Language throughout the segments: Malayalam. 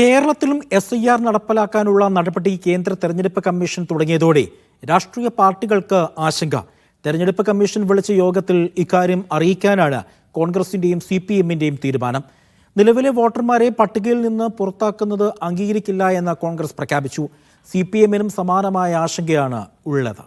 കേരളത്തിലും എസ് ഐ ആർ നടപ്പിലാക്കാനുള്ള നടപടി കേന്ദ്ര തെരഞ്ഞെടുപ്പ് കമ്മീഷൻ തുടങ്ങിയതോടെ രാഷ്ട്രീയ പാർട്ടികൾക്ക് ആശങ്ക. തെരഞ്ഞെടുപ്പ് കമ്മീഷൻ വിളിച്ച യോഗത്തിൽ ഇക്കാര്യം അറിയിക്കാനാണ് കോൺഗ്രസിന്റെയും സി പി എമ്മിന്റെയും തീരുമാനം. നിലവിലെ വോട്ടർമാരെ പട്ടികയിൽ നിന്ന് പുറത്താക്കുന്നത് അംഗീകരിക്കില്ല എന്ന് കോൺഗ്രസ് പ്രഖ്യാപിച്ചു. സി പി എമ്മിനും സമാനമായ ആശങ്കയാണ് ഉള്ളത്.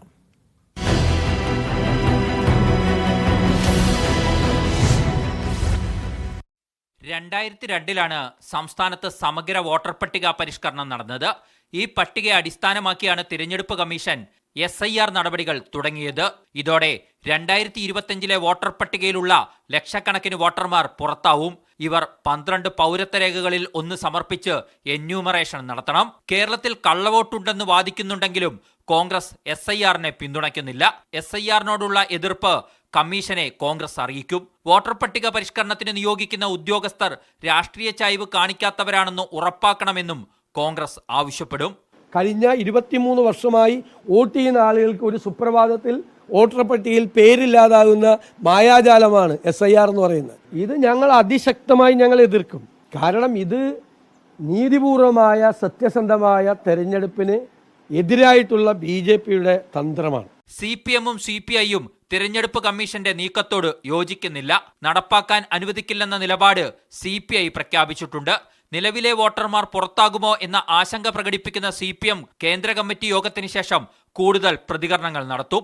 രണ്ടായിരത്തി രണ്ടിലാണ് സംസ്ഥാനത്ത് സമഗ്ര വോട്ടർ പട്ടിക പരിഷ്കരണം നടന്നത്. ഈ പട്ടികയെ അടിസ്ഥാനമാക്കിയാണ് തിരഞ്ഞെടുപ്പ് കമ്മീഷൻ എസ് ഐ ആർ നടപടികൾ തുടങ്ങിയത്. ഇതോടെ രണ്ടായിരത്തി ഇരുപത്തിയഞ്ചിലെ വോട്ടർ പട്ടികയിലുള്ള ലക്ഷക്കണക്കിന് വോട്ടർമാർ പുറത്താവും. ഇവർ പന്ത്രണ്ട് പൗരത്വ രേഖകളിൽ ഒന്ന് സമർപ്പിച്ച് എന്യൂമറേഷൻ നടത്തണം കേരളത്തിൽ കള്ളവോട്ടുണ്ടെന്ന് വാദിക്കുന്നുണ്ടെങ്കിലും കോൺഗ്രസ് എസ് ഐ ആറിനെ പിന്തുണയ്ക്കുന്നില്ല. എസ് ഐ ആറിനോടുള്ള എതിർപ്പ് കമ്മീഷനെ കോൺഗ്രസ് അറിയിക്കും. വോട്ടർ പട്ടിക പരിഷ്കരണത്തിന് നിയോഗിക്കുന്ന ഉദ്യോഗസ്ഥർ രാഷ്ട്രീയ ചായ്വ് കാണിക്കാത്തവരാണെന്ന് ഉറപ്പാക്കണമെന്നും കോൺഗ്രസ് ആവശ്യപ്പെടും. കഴിഞ്ഞ ഇരുപത്തിമൂന്ന് വർഷമായി വോട്ട് ചെയ്യുന്ന ആളുകൾക്ക് ഒരു സുപ്രഭാതത്തിൽ വോട്ടർ പട്ടികയിൽ പേരില്ലാതാകുന്ന മായാജാലമാണ് എസ് ഐ ആർ എന്ന് പറയുന്നത്. ഇത് ഞങ്ങൾ അതിശക്തമായി ഞങ്ങൾ എതിർക്കും. കാരണം ഇത് നീതിപൂർവമായ സത്യസന്ധമായ തെരഞ്ഞെടുപ്പിന് എതിരായിട്ടുള്ള ബി ജെ പിയുടെ തന്ത്രമാണ്. സി പി എമ്മും സി പി ഐയും തിരഞ്ഞെടുപ്പ് കമ്മീഷന്റെ നീക്കത്തോട് യോജിക്കുന്നില്ല. നടപ്പാക്കാൻ അനുവദിക്കില്ലെന്ന നിലപാട് സി പി ഐ പ്രഖ്യാപിച്ചിട്ടുണ്ട്. നിലവിലെ വോട്ടർമാർ പുറത്താകുമോ എന്ന ആശങ്ക പ്രകടിപ്പിക്കുന്ന സി പി എം കേന്ദ്ര കമ്മിറ്റി യോഗത്തിന് ശേഷം കൂടുതൽ പ്രതികരണങ്ങൾ നടത്തും.